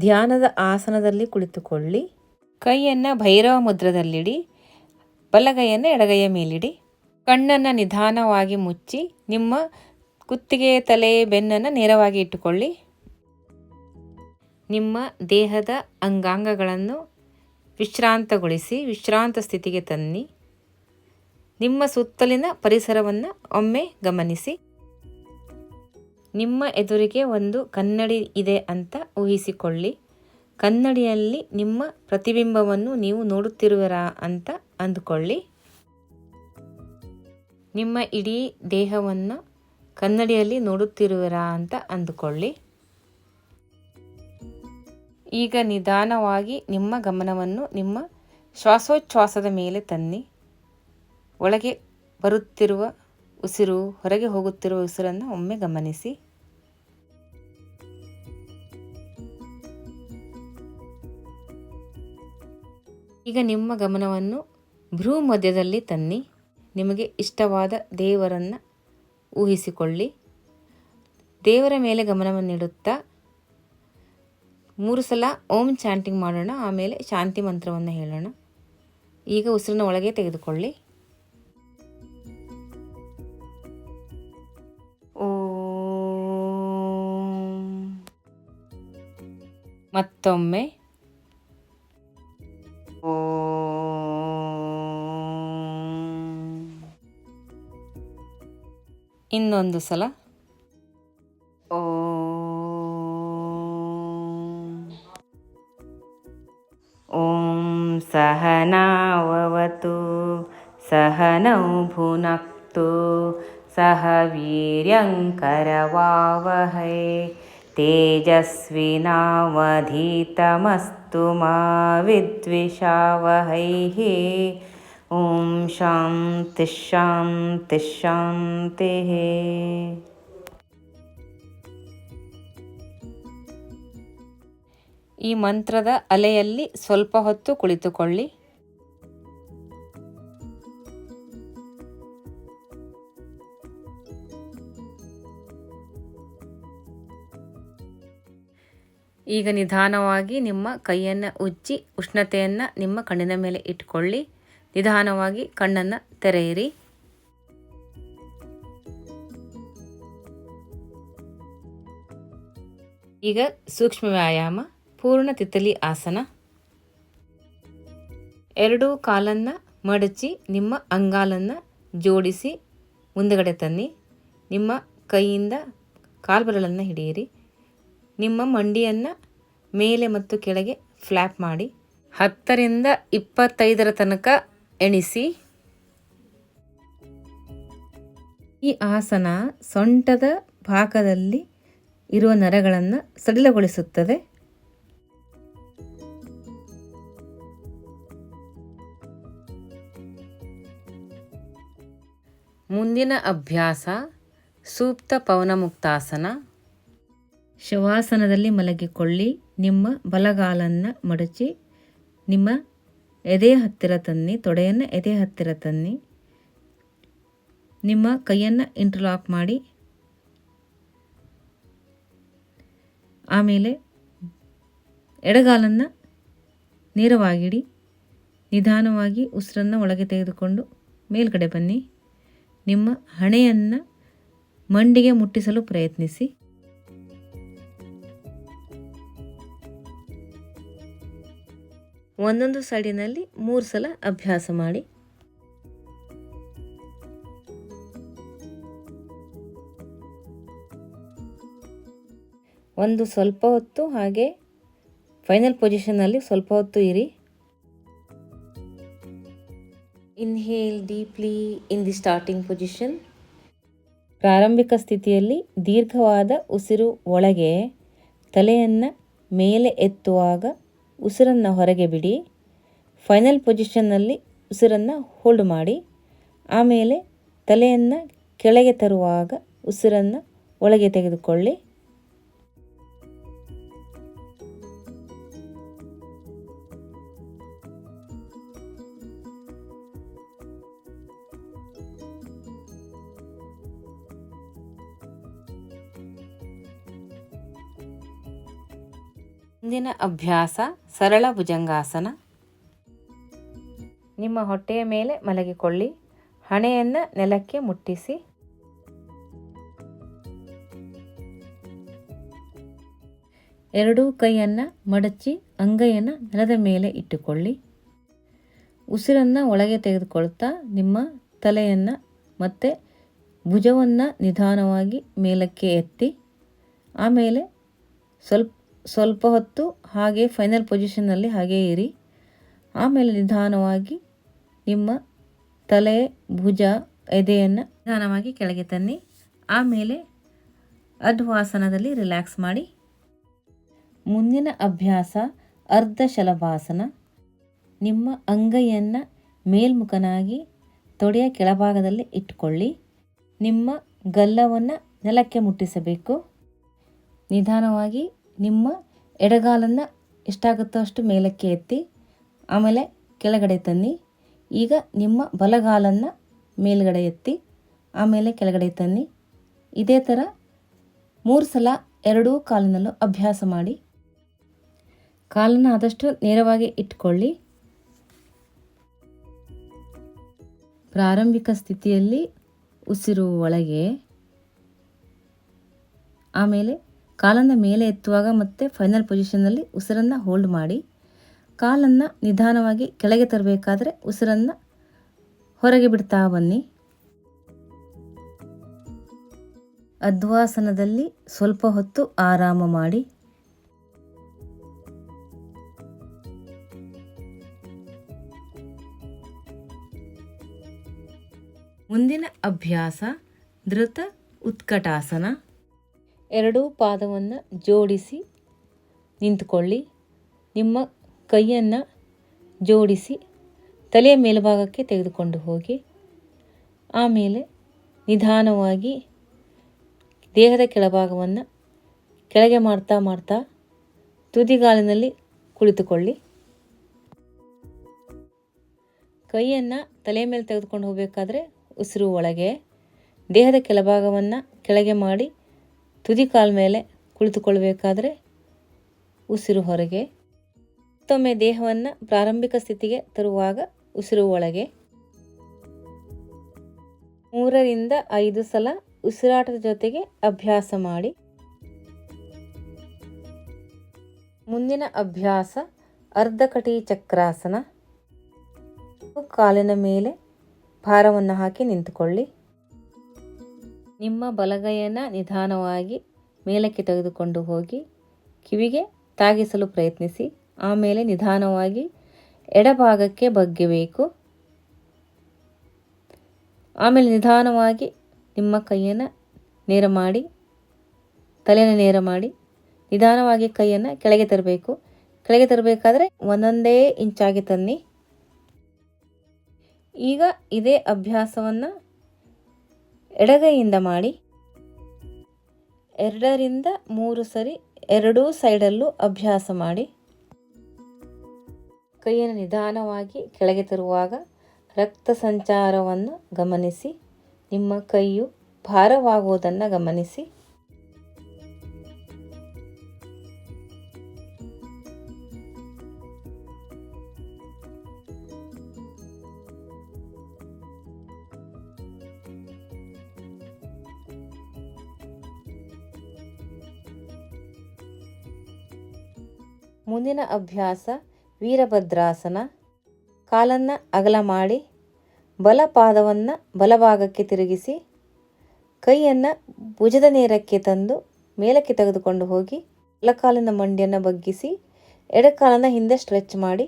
ಧ್ಯಾನದ ಆಸನದಲ್ಲಿ ಕುಳಿತುಕೊಳ್ಳಿ. ಕೈಯನ್ನು ಭೈರವ ಮುದ್ರದಲ್ಲಿಡಿ, ಬಲಗೈಯನ್ನು ಎಡಗೈಯ ಮೇಲಿಡಿ. ಕಣ್ಣನ್ನು ನಿಧಾನವಾಗಿ ಮುಚ್ಚಿ, ನಿಮ್ಮ ಕುತ್ತಿಗೆ, ತಲೆ, ಬೆನ್ನನ್ನು ನೇರವಾಗಿ ಇಟ್ಟುಕೊಳ್ಳಿ. ನಿಮ್ಮ ದೇಹದ ಅಂಗಾಂಗಗಳನ್ನು ವಿಶ್ರಾಂತಗೊಳಿಸಿ, ವಿಶ್ರಾಂತ ಸ್ಥಿತಿಗೆ ತನ್ನಿ. ನಿಮ್ಮ ಸುತ್ತಲಿನ ಪರಿಸರವನ್ನು ಒಮ್ಮೆ ಗಮನಿಸಿ. ನಿಮ್ಮ ಎದುರಿಗೆ ಒಂದು ಕನ್ನಡಿ ಇದೆ ಅಂತ ಊಹಿಸಿಕೊಳ್ಳಿ. ಕನ್ನಡಿಯಲ್ಲಿ ನಿಮ್ಮ ಪ್ರತಿಬಿಂಬವನ್ನು ನೀವು ನೋಡುತ್ತಿರುವಿರಾ ಅಂತ ಅಂದುಕೊಳ್ಳಿ. ನಿಮ್ಮ ಇಡೀ ದೇಹವನ್ನು ಕನ್ನಡಿಯಲ್ಲಿ ನೋಡುತ್ತಿರುವಿರಾ ಅಂತ ಅಂದುಕೊಳ್ಳಿ. ಈಗ ನಿಧಾನವಾಗಿ ನಿಮ್ಮ ಗಮನವನ್ನು ನಿಮ್ಮ ಶ್ವಾಸೋಚ್ಛ್ವಾಸದ ಮೇಲೆ ತನ್ನಿ. ಒಳಗೆ ಬರುತ್ತಿರುವ ಉಸಿರು ಹೊರಗೆ ಹೋಗುತ್ತಿರುವ ಉಸಿರನ್ನು ಒಮ್ಮೆ ಗಮನಿಸಿ. ಈಗ ನಿಮ್ಮ ಗಮನವನ್ನು ಭ್ರೂ ಮಧ್ಯದಲ್ಲಿ ತನ್ನಿ. ನಿಮಗೆ ಇಷ್ಟವಾದ ದೇವರನ್ನು ಊಹಿಸಿಕೊಳ್ಳಿ. ದೇವರ ಮೇಲೆ ಗಮನವನ್ನು ನೀಡುತ್ತಾ ಮೂರು ಸಲ ಓಂ ಚಾಂಟಿಂಗ್ ಮಾಡೋಣ, ಆಮೇಲೆ ಶಾಂತಿ ಮಂತ್ರವನ್ನು ಹೇಳೋಣ. ಈಗ ಉಸಿರಿನ ಒಳಗೆ ತೆಗೆದುಕೊಳ್ಳಿ. ಮತ್ತೊಮ್ಮೆ. ಇನ್ನೊಂದು ಸಲ. ಓಂ ಸಹನಾವವತು ಸಹನೌ ಭುನಕ್ತು ಸಹ ವೀರ್ಯಂಕರವಾವಹೈ. तेजस्विनावधीतमस्तु मा विद्विषावहैः ॐ शान्तिः शान्तिः शान्तिः ಈ ಮಂತ್ರದ ಅಲೆಯಲ್ಲಿ ಸ್ವಲ್ಪ ಹೊತ್ತು ಕುಳಿತುಕೊಳ್ಳಿ ಈಗ ನಿಧಾನವಾಗಿ ನಿಮ್ಮ ಕೈಯನ್ನು ಉಜ್ಜಿ ಉಷ್ಣತೆಯನ್ನು ನಿಮ್ಮ ಕಣ್ಣಿನ ಮೇಲೆ ಇಟ್ಕೊಳ್ಳಿ. ನಿಧಾನವಾಗಿ ಕಣ್ಣನ್ನು ತೆರೆಯಿರಿ. ಈಗ ಸೂಕ್ಷ್ಮ ವ್ಯಾಯಾಮ, ಪೂರ್ಣ ತಿತ್ತಲಿ ಆಸನ. ಎರಡೂ ಕಾಲನ್ನು ಮಡಚಿ ನಿಮ್ಮ ಅಂಗಾಲನ್ನು ಜೋಡಿಸಿ ಮುಂದಗಡೆ ತನ್ನಿ. ನಿಮ್ಮ ಕೈಯಿಂದ ಕಾಲ್ಬೆರಳನ್ನು ಹಿಡಿಯಿರಿ. ನಿಮ್ಮ ಮಂಡಿಯನ್ನು ಮೇಲೆ ಮತ್ತು ಕೆಳಗೆ ಫ್ಲ್ಯಾಪ್ ಮಾಡಿ ಹತ್ತರಿಂದ ಇಪ್ಪತ್ತೈದರ ತನಕ ಎಣಿಸಿ. ಈ ಆಸನ ಸೊಂಟದ ಭಾಗದಲ್ಲಿ ಇರುವ ನರಗಳನ್ನು ಸಡಿಲಗೊಳಿಸುತ್ತದೆ. ಮುಂದಿನ ಅಭ್ಯಾಸ ಸೂಕ್ತ ಪವನಮುಕ್ತಾಸನ. ಶವಾಸನದಲ್ಲಿ ಮಲಗಿಕೊಳ್ಳಿ, ನಿಮ್ಮ ಬಲಗಾಲನ್ನು ಮಡಚಿ, ನಿಮ್ಮ ಎದೆ ಹತ್ತಿರ ತನ್ನಿ, ತೊಡೆಯನ್ನು ಎದೆ ಹತ್ತಿರ ತನ್ನಿ, ನಿಮ್ಮ ಕೈಯನ್ನು ಇಂಟರ್ಲಾಕ್ ಮಾಡಿ, ಆಮೇಲೆ ಎಡಗಾಲನ್ನು ನೇರವಾಗಿಡಿ, ನಿಧಾನವಾಗಿ ಉಸಿರನ್ನು ಒಳಗೆ ತೆಗೆದುಕೊಂಡು ಮೇಲ್ಗಡೆ ಬನ್ನಿ, ನಿಮ್ಮ ಹಣೆಯನ್ನು ಮಂಡಿಗೆ ಮುಟ್ಟಿಸಲು ಪ್ರಯತ್ನಿಸಿ. ಒಂದೊಂದು ಸೈಡಿನಲ್ಲಿ ಮೂರು ಸಲ ಅಭ್ಯಾಸ ಮಾಡಿ. ಒಂದು ಸ್ವಲ್ಪ ಹೊತ್ತು ಹಾಗೆ ಫೈನಲ್ ಪೊಸಿಷನ್ನಲ್ಲಿ ಸ್ವಲ್ಪ ಹೊತ್ತು ಇರಿ. Inhale deeply in the starting position ಪ್ರಾರಂಭಿಕ ಸ್ಥಿತಿಯಲ್ಲಿ ದೀರ್ಘವಾದ ಉಸಿರು ಒಳಗೆ ತಲೆಯನ್ನು ಮೇಲೆ ಎತ್ತುವಾಗ ಉಸಿರನ್ನು ಹೊರಗೆ ಬಿಡಿ. ಫೈನಲ್ ಪೊಸಿಷನ್ನಲ್ಲಿ ಉಸಿರನ್ನು ಹೋಲ್ಡ್ ಮಾಡಿ. ಆಮೇಲೆ ತಲೆಯನ್ನು ಕೆಳಗೆ ತರುವಾಗ ಉಸಿರನ್ನು ಒಳಗೆ ತೆಗೆದುಕೊಳ್ಳಿ. ಮುಂದಿನ ಅಭ್ಯಾಸ, ಸರಳ ಭುಜಂಗಾಸನ. ನಿಮ್ಮ ಹೊಟ್ಟೆಯ ಮೇಲೆ ಮಲಗಿಕೊಳ್ಳಿ. ಹಣೆಯನ್ನು ನೆಲಕ್ಕೆ ಮುಟ್ಟಿಸಿ. ಎರಡೂ ಕೈಯನ್ನು ಮಡಚಿ ಅಂಗೈಯನ್ನು ನೆಲದ ಮೇಲೆ ಇಟ್ಟುಕೊಳ್ಳಿ. ಉಸಿರನ್ನು ಒಳಗೆ ತೆಗೆದುಕೊಳ್ತಾ ನಿಮ್ಮ ತಲೆಯನ್ನು ಮತ್ತೆ ಭುಜವನ್ನು ನಿಧಾನವಾಗಿ ಮೇಲಕ್ಕೆ ಎತ್ತಿ. ಆಮೇಲೆ ಸ್ವಲ್ಪ ಸ್ವಲ್ಪ ಹೊತ್ತು ಹಾಗೆ ಫೈನಲ್ ಪೊಸಿಷನ್ನಲ್ಲಿ ಹಾಗೇ ಇರಿ. ಆಮೇಲೆ ನಿಧಾನವಾಗಿ ನಿಮ್ಮ ತಲೆ, ಭುಜ, ಎದೆಯನ್ನು ನಿಧಾನವಾಗಿ ಕೆಳಗೆ ತನ್ನಿ. ಆಮೇಲೆ ಅಡ್ವಾಸನದಲ್ಲಿ ರಿಲ್ಯಾಕ್ಸ್ ಮಾಡಿ. ಮುಂದಿನ ಅಭ್ಯಾಸ ಅರ್ಧ ಶಲಭಾಸನ. ನಿಮ್ಮ ಅಂಗೈಯನ್ನು ಮೇಲ್ಮುಖನಾಗಿ ತೊಡೆಯ ಕೆಳಭಾಗದಲ್ಲಿ ಇಟ್ಕೊಳ್ಳಿ. ನಿಮ್ಮ ಗಲ್ಲವನ್ನು ನೆಲಕ್ಕೆ ಮುಟ್ಟಿಸಬೇಕು. ನಿಧಾನವಾಗಿ ನಿಮ್ಮ ಎಡಗಾಲನ್ನು ಎಷ್ಟಾಗುತ್ತೋ ಅಷ್ಟು ಮೇಲಕ್ಕೆ ಎತ್ತಿ, ಆಮೇಲೆ ಕೆಳಗಡೆ ತನ್ನಿ. ಈಗ ನಿಮ್ಮ ಬಲಗಾಲನ್ನು ಮೇಲ್ಗಡೆ ಎತ್ತಿ, ಆಮೇಲೆ ಕೆಳಗಡೆ ತನ್ನಿ. ಇದೇ ಥರ ಮೂರು ಸಲ ಎರಡೂ ಕಾಲಿನಲ್ಲೂ ಅಭ್ಯಾಸ ಮಾಡಿ. ಕಾಲನ್ನು ಆದಷ್ಟು ನೇರವಾಗಿ ಇಟ್ಕೊಳ್ಳಿ. ಪ್ರಾರಂಭಿಕ ಸ್ಥಿತಿಯಲ್ಲಿ ಉಸಿರು ಒಳಗೆ, ಆಮೇಲೆ ಕಾಲನ್ನು ಮೇಲೆ ಎತ್ತುವಾಗ ಮತ್ತು ಫೈನಲ್ ಪೊಸಿಷನ್ನಲ್ಲಿ ಉಸಿರನ್ನು ಹೋಲ್ಡ್ ಮಾಡಿ, ಕಾಲನ್ನು ನಿಧಾನವಾಗಿ ಕೆಳಗೆ ತರಬೇಕಾದ್ರೆ ಉಸಿರನ್ನು ಹೊರಗೆ ಬಿಡ್ತಾ ಬನ್ನಿ. ಅದ್ವಾಸನದಲ್ಲಿ ಸ್ವಲ್ಪ ಹೊತ್ತು ಆರಾಮ ಮಾಡಿ. ಮುಂದಿನ ಅಭ್ಯಾಸ ಧೃತ ಉತ್ಕಟಾಸನ. ಎರಡೂ ಪಾದವನ್ನು ಜೋಡಿಸಿ ನಿಂತುಕೊಳ್ಳಿ. ನಿಮ್ಮ ಕೈಯನ್ನು ಜೋಡಿಸಿ ತಲೆಯ ಮೇಲ್ಭಾಗಕ್ಕೆ ತೆಗೆದುಕೊಂಡು ಹೋಗಿ. ಆಮೇಲೆ ನಿಧಾನವಾಗಿ ದೇಹದ ಕೆಳಭಾಗವನ್ನು ಕೆಳಗೆ ಮಾಡ್ತಾ ಮಾಡ್ತಾ ತುದಿಗಾಲಿನಲ್ಲಿ ಕುಳಿತುಕೊಳ್ಳಿ. ಕೈಯನ್ನು ತಲೆಯ ಮೇಲೆ ತೆಗೆದುಕೊಂಡು ಹೋಗಬೇಕಾದ್ರೆ ಉಸಿರು ಒಳಗೆ, ದೇಹದ ಕೆಳಭಾಗವನ್ನು ಕೆಳಗೆ ಮಾಡಿ ತುದಿ ಕಾಲ ಮೇಲೆ ಕುಳಿತುಕೊಳ್ಬೇಕಾದ್ರೆ ಉಸಿರು ಹೊರಗೆ. ಮತ್ತೊಮ್ಮೆ ದೇಹವನ್ನು ಪ್ರಾರಂಭಿಕ ಸ್ಥಿತಿಗೆ ತರುವಾಗ ಉಸಿರು ಒಳಗೆ. ಮೂರರಿಂದ ಐದು ಸಲ ಉಸಿರಾಟದ ಜೊತೆಗೆ ಅಭ್ಯಾಸ ಮಾಡಿ. ಮುಂದಿನ ಅಭ್ಯಾಸ ಅರ್ಧಕಟಿ ಚಕ್ರಾಸನ. ಕಾಲಿನ ಮೇಲೆ ಭಾರವನ್ನು ಹಾಕಿ ನಿಂತುಕೊಳ್ಳಿ. ನಿಮ್ಮ ಬಲಗೈಯನ್ನು ನಿಧಾನವಾಗಿ ಮೇಲಕ್ಕೆ ತೆಗೆದುಕೊಂಡು ಹೋಗಿ ಕಿವಿಗೆ ತಾಗಿಸಲು ಪ್ರಯತ್ನಿಸಿ. ಆಮೇಲೆ ನಿಧಾನವಾಗಿ ಎಡಭಾಗಕ್ಕೆ ಬಗ್ಗಬೇಕು. ಆಮೇಲೆ ನಿಧಾನವಾಗಿ ನಿಮ್ಮ ಕೈಯನ್ನು ನೇರ ಮಾಡಿ, ತಲೆಯನ್ನು ನೇರ ಮಾಡಿ ನಿಧಾನವಾಗಿ ಕೈಯನ್ನು ಕೆಳಗೆ ತರಬೇಕು. ಕೆಳಗೆ ತರಬೇಕಾದ್ರೆ ಒಂದೊಂದೇ ಇಂಚಾಗಿ ತನ್ನಿ. ಈಗ ಇದೇ ಅಭ್ಯಾಸವನ್ನು ಎಡಗೈಯಿಂದ ಮಾಡಿ. ಎರಡರಿಂದ ಮೂರು ಸರಿ ಎರಡೂ ಸೈಡಲ್ಲೂ ಅಭ್ಯಾಸ ಮಾಡಿ. ಕೈಯನ್ನು ನಿಧಾನವಾಗಿ ಕೆಳಗೆ ತರುವಾಗ ರಕ್ತ ಸಂಚಾರವನ್ನು ಗಮನಿಸಿ. ನಿಮ್ಮ ಕೈಯು ಭಾರವಾಗುವುದನ್ನು ಗಮನಿಸಿ. ಮುಂದಿನ ಅಭ್ಯಾಸ ವೀರಭದ್ರಾಸನ. ಕಾಲನ್ನು ಅಗಲ ಮಾಡಿ ಬಲ ಪಾದವನ್ನು ಬಲಭಾಗಕ್ಕೆ ತಿರುಗಿಸಿ ಕೈಯನ್ನು ಭುಜದ ನೇರಕ್ಕೆ ತಂದು ಮೇಲಕ್ಕೆ ತೆಗೆದುಕೊಂಡು ಹೋಗಿ ಬಲಕಾಲಿನ ಮಂಡಿಯನ್ನು ಬಗ್ಗಿಸಿ ಎಡಕಾಲನ್ನು ಹಿಂದೆ ಸ್ಟ್ರೆಚ್ ಮಾಡಿ.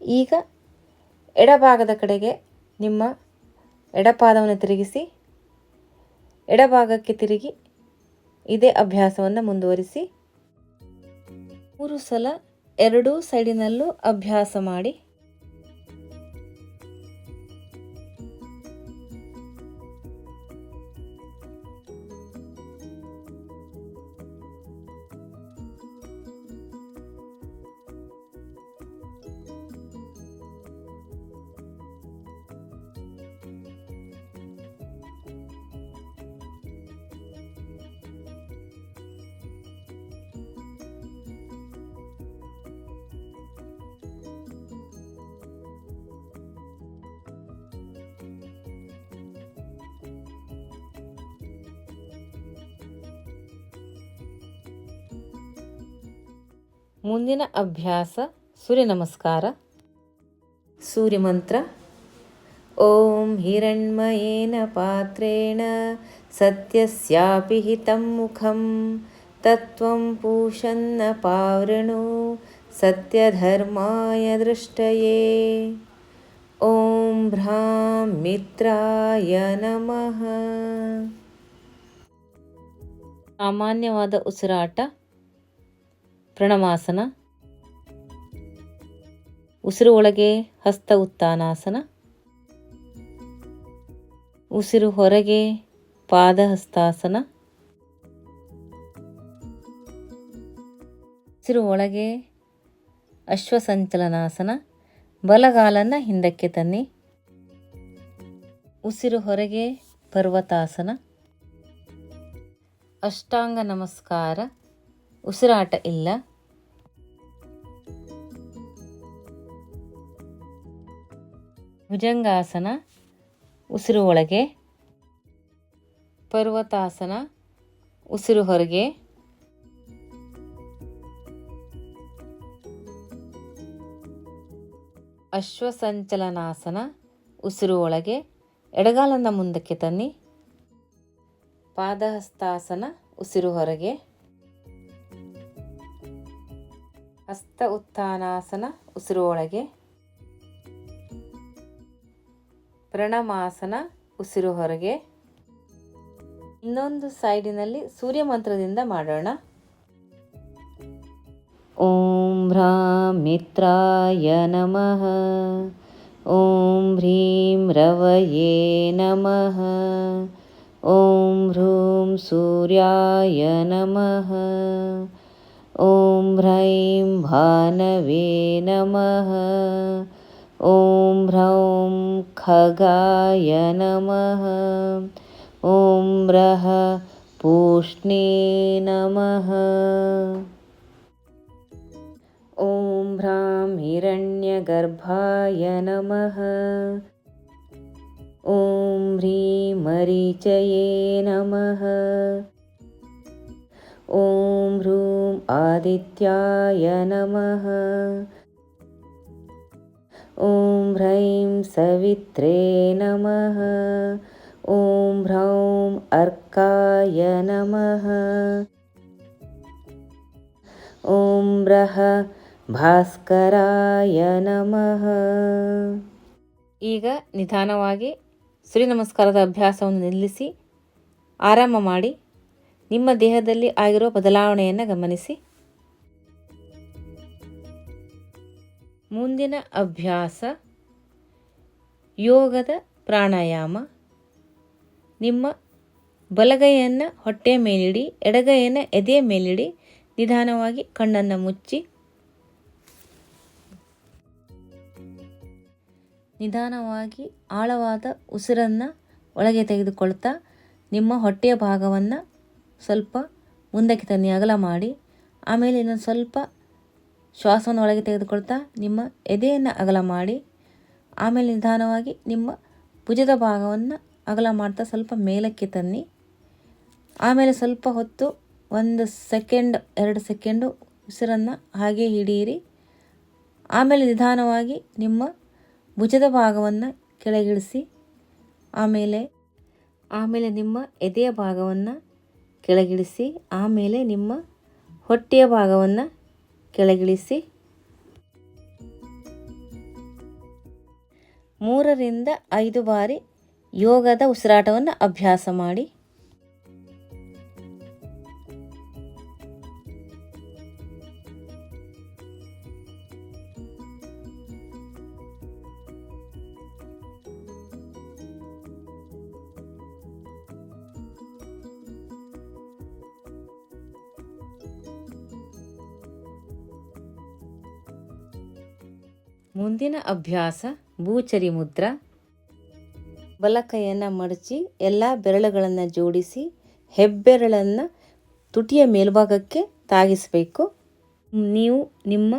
ಈಗ ಎಡಭಾಗದ ಕಡೆಗೆ ನಿಮ್ಮ ಎಡಪಾದವನ್ನು ತಿರುಗಿಸಿ ಎಡಭಾಗಕ್ಕೆ ತಿರುಗಿ ಇದೇ ಅಭ್ಯಾಸವನ್ನು ಮುಂದುವರಿಸಿ ಮೂರು ಸಲ ಎರಡೂ ಸೈಡಿನಲ್ಲೂ ಅಭ್ಯಾಸ ಮಾಡಿ ಮುಂದಿನ ಅಭ್ಯಾಸ ಸೂರ್ಯ ನಮಸ್ಕಾರ ಸೂರ್ಯ ಮಂತ್ರ ಓಂ ಹಿರಣ್ಮಯೇನ ಪಾತ್ರೇಣ ಸತ್ಯಸ್ಯಾಪಿ ಹಿತಂ ಮುಖಂ ತತ್ವಂ ಪೂಷನ್ನ ಪಾವೃಣು ಸತ್ಯಧರ್ಮಾಯ ದೃಷ್ಟಯೇ. ಓಂ ಭ್ರಾಂ ಮಿತ್ರಾಯ ನಮಃ. ಸಾಮಾನ್ಯವಾದ ಉಸಿರಾಟ. ಪ್ರಣಮಾಸನ. ಉಸಿರು ಒಳಗೆ ಹಸ್ತ ಉತ್ಥಾನಾಸನ ಉಸಿರು ಹೊರಗೆ ಪಾದಹಸ್ತಾಸನ. ಉಸಿರು ಒಳಗೆ ಅಶ್ವಸಂಚಲನಾಸನ. ಬಲಗಾಲನ್ನು ಹಿಂದಕ್ಕೆ ತನ್ನಿ. ಉಸಿರು ಹೊರಗೆ ಪರ್ವತಾಸನ. ಅಷ್ಟಾಂಗ ನಮಸ್ಕಾರ. ಉಸಿರಾಟ ಇಲ್ಲ. ಭುಜಂಗಾಸನ, ಉಸಿರು ಒಳಗೆ, ಪರ್ವತಾಸನ, ಉಸಿರು ಹೊರಗೆ. ಅಶ್ವಸಂಚಲನಾಸನ, ಉಸಿರು ಒಳಗೆ. ಎಡಗಾಲನ್ನು ಮುಂದಕ್ಕೆ ತನ್ನಿ. ಪಾದಹಸ್ತಾಸನ, ಉಸಿರು ಹೊರಗೆ. ಹಸ್ತ ಉತ್ಥಾನಾಸನ, ಉಸಿರು ಒಳಗೆ. ಪ್ರಣಮಾಸನ ಉಸಿರು ಹೊರಗೆ. ಇನ್ನೊಂದು ಸೈಡಿನಲ್ಲಿ ಸೂರ್ಯ ಮಂತ್ರದಿಂದ ಮಾಡೋಣ. ಓಂ ಭ್ರಾಂ ಮಿತ್ರಾಯ ನಮಃ. ಓಂ ಹ್ರೀಂ ರವಯೇ ನಮಃ. ಓಂ ಹ್ರೂಂ ಸೂರ್ಯಾಯ ನಮಃ. ಓಂ ಹ್ರೈಂ ಭಾನವೇ ನಮಃ. ॐ ह्रौं खगाय नमः। ॐ भ्रः पूष्णे नमः। ॐ ह्रां हिरण्यगर्भाय नमः। ॐ ह्रीं मरिचये नमः। ॐ भ्रूं आदित्याय नमः। ह्रैं सवित्रे नमः ॐ ह्रौं अर्काय नमः ॐ ब्रह ಭಾಸ್ಕರಾಯ ನಮಃ ಈಗ ನಿಧಾನವಾಗಿ ಸೂರ್ಯ ನಮಸ್ಕಾರದ ಅಭ್ಯಾಸವನ್ನು ನಿಲ್ಲಿಸಿ ಆರಾಮ ಮಾಡಿ ನಿಮ್ಮ ದೇಹದಲ್ಲಿ ಆಗಿರುವ ಬದಲಾವಣೆಯನ್ನು ಗಮನಿಸಿ ಮುಂದಿನ ಅಭ್ಯಾಸ ಯೋಗದ ಪ್ರಾಣಾಯಾಮ. ನಿಮ್ಮ ಬಲಗೈಯನ್ನು ಹೊಟ್ಟೆಯ ಮೇಲಿಡಿ, ಎಡಗೈಯನ್ನು ಎದೆಯ ಮೇಲಿಡಿ, ನಿಧಾನವಾಗಿ ಕಣ್ಣನ್ನು ಮುಚ್ಚಿ. ನಿಧಾನವಾಗಿ ಆಳವಾದ ಉಸಿರನ್ನು ಒಳಗೆ ತೆಗೆದುಕೊಳ್ತಾ, ನಿಮ್ಮ ಹೊಟ್ಟೆಯ ಭಾಗವನ್ನು ಸ್ವಲ್ಪ ಮುಂದಕ್ಕೆ ತನ್ನಿ, ಅಗಲ ಮಾಡಿ. ಆಮೇಲೆ ಇನ್ನೊಂದು ಸ್ವಲ್ಪ ಶ್ವಾಸವನ್ನು ಒಳಗೆ ತೆಗೆದುಕೊಳ್ತಾ, ನಿಮ್ಮ ಎದೆಯನ್ನು ಅಗಲ ಮಾಡಿ. ಆಮೇಲೆ ನಿಧಾನವಾಗಿ ನಿಮ್ಮ ಭುಜದ ಭಾಗವನ್ನು ಅಗಲ ಮಾಡ್ತಾ ಸ್ವಲ್ಪ ಮೇಲಕ್ಕೆ ತನ್ನಿ. ಆಮೇಲೆ ಸ್ವಲ್ಪ ಹೊತ್ತು ಒಂದು ಸೆಕೆಂಡ್, ಎರಡು ಸೆಕೆಂಡು ಉಸಿರನ್ನು ಹಾಗೆ ಹಿಡಿಯಿರಿ. ಆಮೇಲೆ ನಿಧಾನವಾಗಿ ನಿಮ್ಮ ಭುಜದ ಭಾಗವನ್ನು ಕೆಳಗಿಳಿಸಿ. ಆಮೇಲೆ ಆಮೇಲೆ ನಿಮ್ಮ ಎದೆಯ ಭಾಗವನ್ನು ಕೆಳಗಿಳಿಸಿ. ಆಮೇಲೆ ನಿಮ್ಮ ಹೊಟ್ಟೆಯ ಭಾಗವನ್ನು ಕೆಳಗಿಳಿಸಿ. ಮೂರರಿಂದ ಐದು ಬಾರಿ ಯೋಗದ ಉಸಿರಾಟವನ್ನು ಅಭ್ಯಾಸ ಮಾಡಿ. ಮುಂದಿನ ಅಭ್ಯಾಸ ಭೂಚರಿ ಮುದ್ರ, ಬಲಕೈಯನ್ನು ಮಡಚಿ ಎಲ್ಲ ಬೆರಳುಗಳನ್ನು ಜೋಡಿಸಿ ಹೆಬ್ಬೆರಳನ್ನು ತುಟಿಯ ಮೇಲ್ಭಾಗಕ್ಕೆ ತಾಗಿಸಬೇಕು. ನೀವು ನಿಮ್ಮ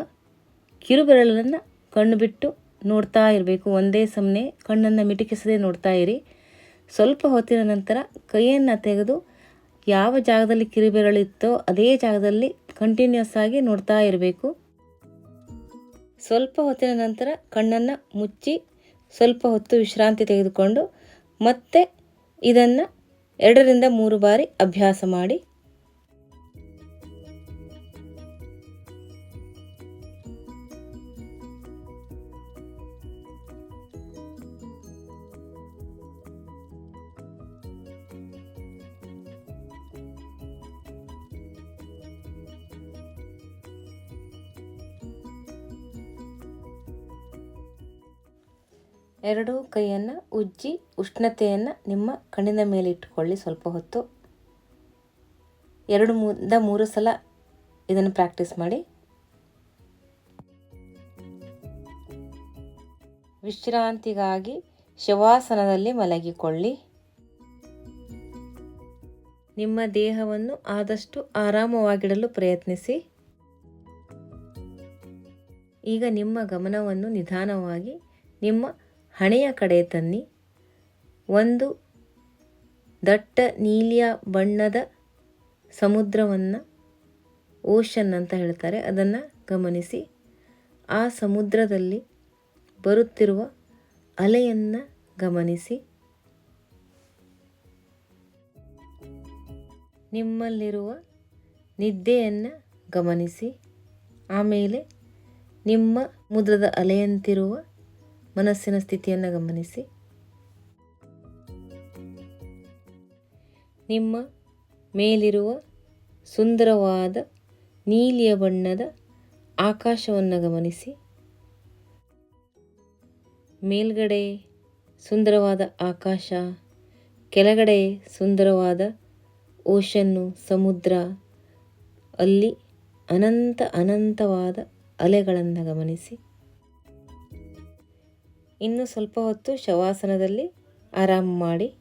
ಕಿರುಬೆರಳನ್ನು ಕಣ್ಣು ಬಿಟ್ಟು ನೋಡ್ತಾ ಇರಬೇಕು. ಒಂದೇ ಸಮನೆ ಕಣ್ಣನ್ನು ಮಿಟುಕಿಸದೆ ನೋಡ್ತಾ ಇರಿ. ಸ್ವಲ್ಪ ಹೊತ್ತಿನ ನಂತರ ಕೈಯನ್ನು ತೆಗೆದು ಯಾವ ಜಾಗದಲ್ಲಿ ಕಿರುಬೆರಳಿತ್ತೋ ಅದೇ ಜಾಗದಲ್ಲಿ ಕಂಟಿನ್ಯೂಸ್ ಆಗಿ ನೋಡ್ತಾ ಇರಬೇಕು. ಸ್ವಲ್ಪ ಹೊತ್ತಿನ ನಂತರ ಕಣ್ಣನ್ನು ಮುಚ್ಚಿ ಸ್ವಲ್ಪ ಹೊತ್ತು ವಿಶ್ರಾಂತಿ ತೆಗೆದುಕೊಂಡು ಮತ್ತೆ ಇದನ್ನು ಎರಡರಿಂದ ಮೂರು ಬಾರಿ ಅಭ್ಯಾಸ ಮಾಡಿ ಎರಡೂ ಕೈಯನ್ನು ಉಜ್ಜಿ ಉಷ್ಣತೆಯನ್ನು ನಿಮ್ಮ ಕಣ್ಣಿನ ಮೇಲೆ ಇಟ್ಟುಕೊಳ್ಳಿ ಸ್ವಲ್ಪ ಹೊತ್ತು. ಎರಡು ಮೂರಿಂದ ಮೂರು ಸಲ ಇದನ್ನು ಪ್ರಾಕ್ಟೀಸ್ ಮಾಡಿ. ವಿಶ್ರಾಂತಿಗಾಗಿ ಶವಾಸನದಲ್ಲಿ ಮಲಗಿಕೊಳ್ಳಿ. ನಿಮ್ಮ ದೇಹವನ್ನು ಆದಷ್ಟು ಆರಾಮವಾಗಿಡಲು ಪ್ರಯತ್ನಿಸಿ. ಈಗ ನಿಮ್ಮ ಗಮನವನ್ನು ನಿಧಾನವಾಗಿ ನಿಮ್ಮ ಹಣೆಯ ಕಡೆ ತನ್ನಿ. ಒಂದು ದಟ್ಟ ನೀಲಿಯ ಬಣ್ಣದ ಸಮುದ್ರವನ್ನು ಓಷನ್ ಅಂತ ಹೇಳ್ತಾರೆ. ಅದನ್ನು ಗಮನಿಸಿ. ಆ ಸಮುದ್ರದಲ್ಲಿ ಬರುತ್ತಿರುವ ಅಲೆಯನ್ನು ಗಮನಿಸಿ. ನಿಮ್ಮಲ್ಲಿರುವ ನಿದ್ದೆಯನ್ನು ಗಮನಿಸಿ. ಆಮೇಲೆ ನಿಮ್ಮ ಮುದ್ರದ ಅಲೆಯಂತಿರುವ ಮನಸ್ಸಿನ ಸ್ಥಿತಿಯನ್ನು ಗಮನಿಸಿ. ನಿಮ್ಮ ಮೇಲಿರುವ ಸುಂದರವಾದ ನೀಲಿಯ ಬಣ್ಣದ ಆಕಾಶವನ್ನು ಗಮನಿಸಿ. ಮೇಲ್ಗಡೆ ಸುಂದರವಾದ ಆಕಾಶ, ಕೆಳಗಡೆ ಸುಂದರವಾದ ಓಷನ್ನು ಸಮುದ್ರ, ಅಲ್ಲಿ ಅನಂತ ಅನಂತವಾದ ಅಲೆಗಳನ್ನು ಗಮನಿಸಿ. ಇನ್ನು ಸ್ವಲ್ಪ ಹೊತ್ತು ಶವಾಸನದಲ್ಲಿ ಆರಾಮ ಮಾಡಿ.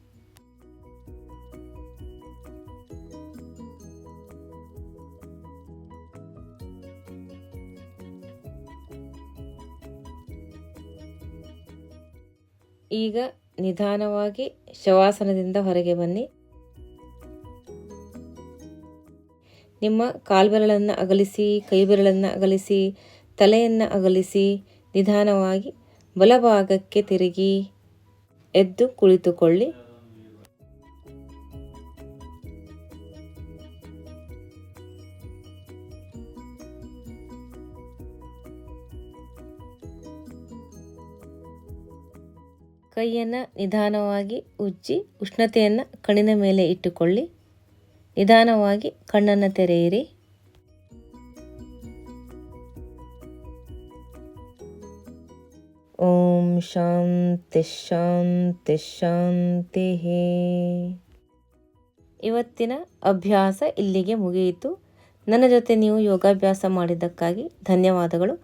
ಈಗ ನಿಧಾನವಾಗಿ ಶವಾಸನದಿಂದ ಹೊರಗೆ ಬನ್ನಿ. ನಿಮ್ಮ ಕಾಲ್ಬೆರಳನ್ನು ಅಗಲಿಸಿ, ಕೈಬೆರಳನ್ನು ಅಗಲಿಸಿ, ತಲೆಯನ್ನು ಅಗಲಿಸಿ ನಿಧಾನವಾಗಿ ಬಲಭಾಗಕ್ಕೆ ತಿರುಗಿ ಎದ್ದು ಕುಳಿತುಕೊಳ್ಳಿ. ಕೈಯನ್ನು ನಿಧಾನವಾಗಿ ಉಜ್ಜಿ ಉಷ್ಣತೆಯನ್ನು ಕಣ್ಣಿನ ಮೇಲೆ ಇಟ್ಟುಕೊಳ್ಳಿ. ನಿಧಾನವಾಗಿ ಕಣ್ಣನ್ನು ತೆರೆಯಿರಿ. ಶಾಂತಿ ಶಾಂತಿ ಶಾಂತಿ. ಇವತ್ತಿನ ಅಭ್ಯಾಸ ಇಲ್ಲಿಗೆ ಮುಗಿಯಿತು. ನನ್ನ ಜೊತೆ ನೀವು ಯೋಗಾಭ್ಯಾಸ ಮಾಡಿದ್ದಕ್ಕಾಗಿ ಧನ್ಯವಾದಗಳು.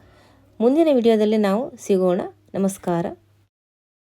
ಮುಂದಿನ ವಿಡಿಯೋದಲ್ಲಿ ನಾವು ಸಿಗೋಣ. ನಮಸ್ಕಾರ.